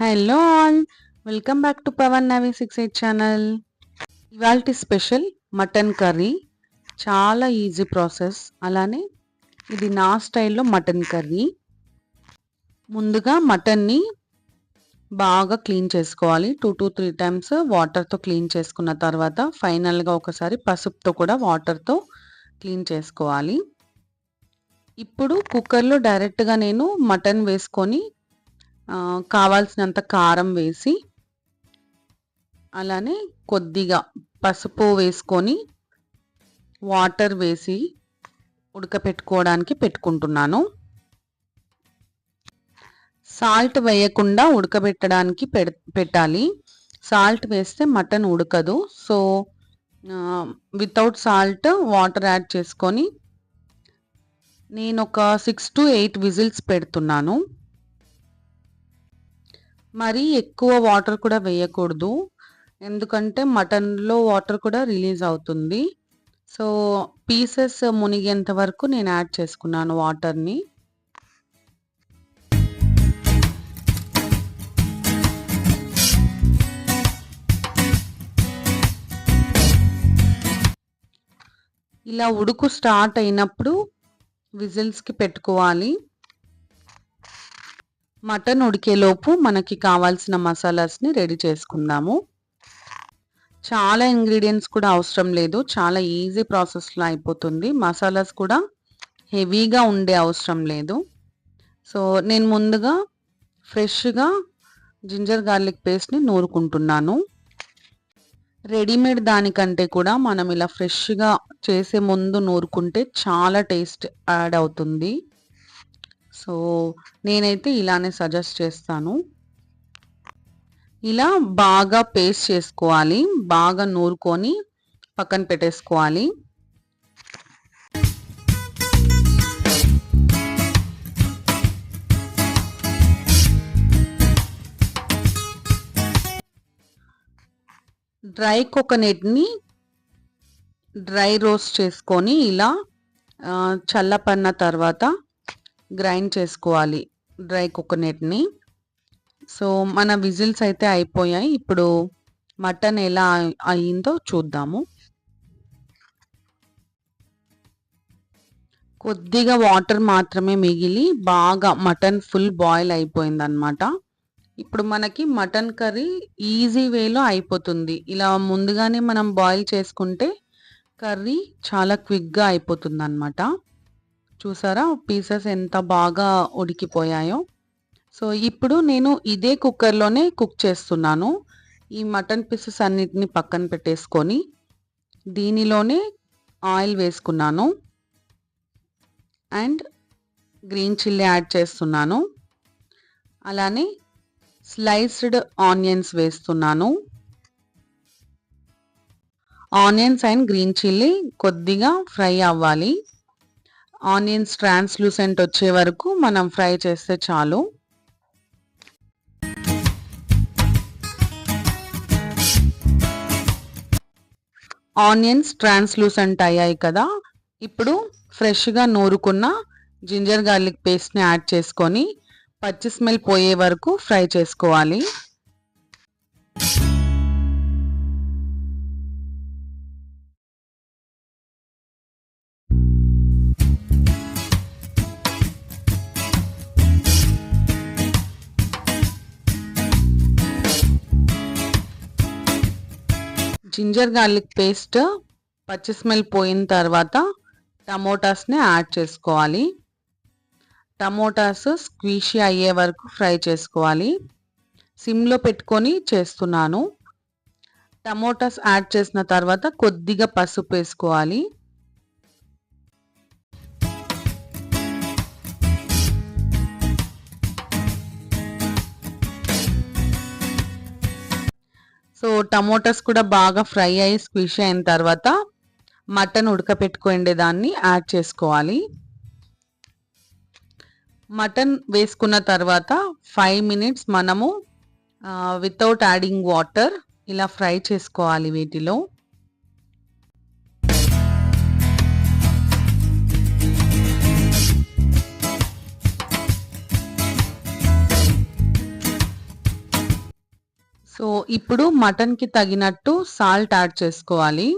Hello all welcome back to Pavan Navi six eight channel. ఇవాల్టి special mutton curry. చాలా easy process. అలానే ఇది నా స్టైల్లో మటన్ కర్రీ. ముందుగా మటన్ని బాగా క్లీన్ చేసుకోవాలి. టూ టు త్రీ టైమ్స్ వాటర్తో క్లీన్ చేసుకున్న తర్వాత ఫైనల్గా ఒకసారి పసుపుతో కూడా వాటర్తో క్లీన్ చేసుకోవాలి. ఇప్పుడు కుక్కర్లో డైరెక్ట్గా నేను మటన్ వేసుకొని కావాల్సినంత కారం వేసి అలానే కొద్దిగా పసుపు వేసుకొని వాటర్ వేసి ఉడకపెట్టుకోవడానికి పెట్టుకుంటున్నాను. సాల్ట్ వేయకుండా ఉడకబెట్టడానికి పెట్టాలి. సాల్ట్ వేస్తే మటన్ ఉడకదు. So without salt water add చేసుకొని నేను ఒక సిక్స్ టు ఎయిట్ విజిల్స్ పెడుతున్నాను. మరీ ఎక్కువ వాటర్ కూడా వేయకూడదు. ఎందుకంటే మటన్లో వాటర్ కూడా రిలీజ్ అవుతుంది. సో పీసెస్ మునిగేంత వరకు నేను యాడ్ చేసుకున్నాను వాటర్ని. ఇలా ఉడుకు స్టార్ట్ అయినప్పుడు విజిల్స్కి పెట్టుకోవాలి. మటన్ ఉడికేలోపు మనకి కావాల్సిన మసాలాస్ని రెడీ చేసుకుందాము. చాలా ఇంగ్రీడియంట్స్ కూడా అవసరం లేదు. చాలా ఈజీ ప్రాసెస్లో అయిపోతుంది. మసాలాస్ కూడా హెవీగా ఉండే అవసరం లేదు. సో నేను ముందుగా ఫ్రెష్గా జింజర్ గార్లిక్ పేస్ట్ని నూరుకుంటున్నాను. రెడీమేడ్ దానికంటే కూడా మనం ఇలా ఫ్రెష్గా చేసే ముందు నూరుకుంటే చాలా టేస్ట్ యాడ్ అవుతుంది. సో నేనైతే ఇలానే సజెస్ట్ చేస్తాను. ఇలా బాగా పేస్ట్ చేసుకోవాలి. బాగా నూరుకొని పక్కన పెట్టేసుకోవాలి. డ్రై కోకోనట్ని డ్రై రోస్ట్ చేసుకొని ఇలా చల్లపన్న తర్వాత గ్రైండ్ చేసుకోవాలి డ్రై కోకోనట్ని. సో మన విజిల్స్ అయితే అయిపోయాయి. ఇప్పుడు మటన్ ఎలా అయిందో చూద్దాము. కొద్దిగా వాటర్ మాత్రమే మిగిలి బాగా మటన్ ఫుల్ బాయిల్ అయిపోయింది అనమాట ఇప్పుడు మనకి మటన్ కర్రీ ఈజీ వేలో అయిపోతుంది. ఇలా ముందుగానే మనం బాయిల్ చేసుకుంటే కర్రీ చాలా క్విక్గా అయిపోతుంది అనమాట చూసారా? పీసెస్ ఎంత బాగా ఉడికిపోయాయో. సో ఇప్పుడు నేను ఇదే కుక్కర్లోనే కుక్ చేస్తున్నాను. ఈ మటన్ పీసెస్ అన్నిటిని పక్కన పెట్టేసుకొని దీనిలోనే ఆయిల్ వేసుకున్నాను. అండ్ గ్రీన్ చిల్లీ యాడ్ చేస్తున్నాను. అలానే స్లైస్డ్ ఆనియన్స్ వేస్తున్నాను. ఆనియన్స్ అండ్ గ్రీన్ చిల్లీ కొద్దిగా ఫ్రై అవ్వాలి. ఆనియన్స్ ట్రాన్స్లూసెంట్ వచ్చే వరకు మనం ఫ్రై చేస్తే చాలు. ఆనియన్స్ ట్రాన్స్లూసెంట్ అయ్యాయి కదా. ఇప్పుడు ఫ్రెష్గా నూరుకున్న జింజర్ గార్లిక్ పేస్ట్ని యాడ్ చేసుకొని పచ్చి స్మెల్ పోయే వరకు ఫ్రై చేసుకోవాలి. జింజర్ గార్లిక్ పేస్ట్ పచ్చి స్మెల్ పోయిన తర్వాత టమోటాస్ని యాడ్ చేసుకోవాలి. టమోటాస్ స్క్వీషీ అయ్యే వరకు ఫ్రై చేసుకోవాలి. సిమ్లో పెట్టుకొని చేస్తున్నాను. టమోటాస్ యాడ్ చేసిన తర్వాత కొద్దిగా పసుపు వేసుకోవాలి. సో టమోటాస్ కూడా బాగా ఫ్రై అయ్యి స్క్విష్ అయిన తర్వాత మటన్ ఉడకపెట్టుకోండి దాన్ని యాడ్ చేసుకోవాలి. మటన్ వేసుకున్న తర్వాత ఫైవ్ మినిట్స్ మనము వితౌట్ యాడింగ్ వాటర్ ఇలా ఫ్రై చేసుకోవాలి వీటిలో. ఇప్పుడు మటన్కి తగినట్టు సాల్ట్ యాడ్ చేసుకోవాలి.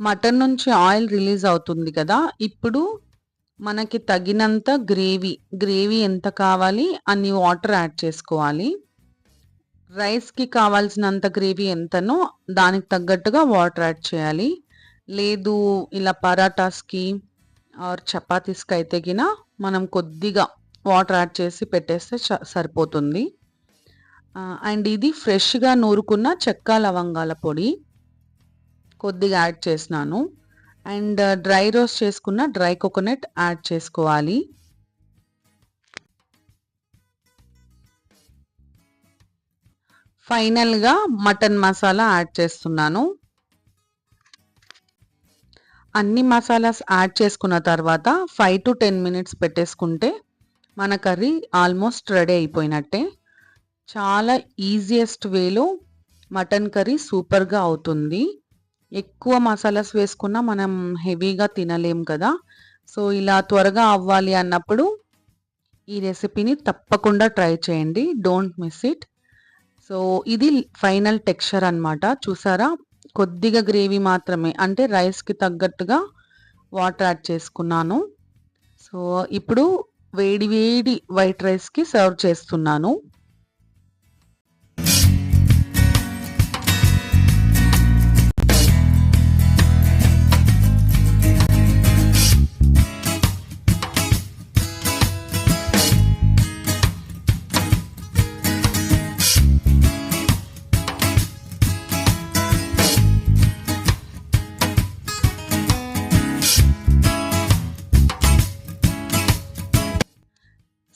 మటన్ నుంచి ఆయిల్ రిలీజ్ అవుతుంది కదా ఇప్పుడు మనకి తగినంత గ్రేవీ గ్రేవీ ఎంత కావాలి అన్ని వాటర్ యాడ్ చేసుకోవాలి. రైస్కి కావాల్సినంత గ్రేవీ ఎంతనో దానికి తగ్గట్టుగా వాటర్ యాడ్ చేయాలి. లేదు ఇలా పరాటాస్కి ఆర్ చపాతీస్కి అయితే గిన మనం కొద్దిగా వాటర్ యాడ్ చేసి పెట్టేస్తే సరిపోతుంది. అండ్ ఇది ఫ్రెష్గా నూరుకున్న చెక్క లవంగాల పొడి కొద్దిగా యాడ్ చేసినాను. అండ్ uh, డ్రై రోస్ట్ చేసుకున్న డ్రై కోకోనట్ యాడ్ చేసుకోవాలి. ఫైనల్గా మటన్ మసాలా యాడ్ చేస్తున్నాను. అన్ని మసాలాస్ యాడ్ చేసుకున్న తర్వాత ఫైవ్ టు టెన్ మినిట్స్ పెట్టేసుకుంటే మన కర్రీ ఆల్మోస్ట్ రెడీ అయిపోయినట్టే. చాలా ఈజియెస్ట్ వేలో మటన్ కర్రీ సూపర్గా అవుతుంది. ఎక్కువ మసాలాస్ వేసుకున్నా మనం హెవీగా తినలేం కదా. సో ఇలా త్వరగా అవ్వాలి అన్నప్పుడు ఈ రెసిపీని తప్పకుండా ట్రై చేయండి. డోంట్ మిస్ ఇట్ సో ఇది ఫైనల్ టెక్స్చర్ అనమాట చూసారా? కొద్దిగా గ్రేవీ మాత్రమే. అంటే రైస్కి తగ్గట్టుగా వాటర్ యాడ్ చేసుకున్నాను. సో ఇప్పుడు వేడి వేడి వైట్ రైస్కి సర్వ్ చేస్తున్నాను.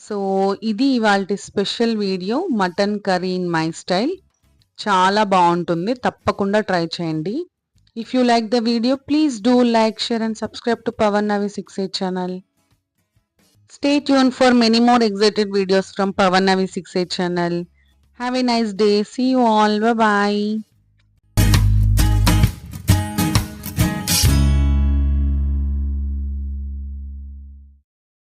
సో ఇది ఇవాళ special video mutton curry in my style. చాలా బాగుంటుంది తప్పకుండా ట్రై చేయండి. If you like the video please do like share and subscribe to Pavan Navi six eight channel stay tune for many more excited videos from Pavan Navi six eight channel have a nice day see you all bye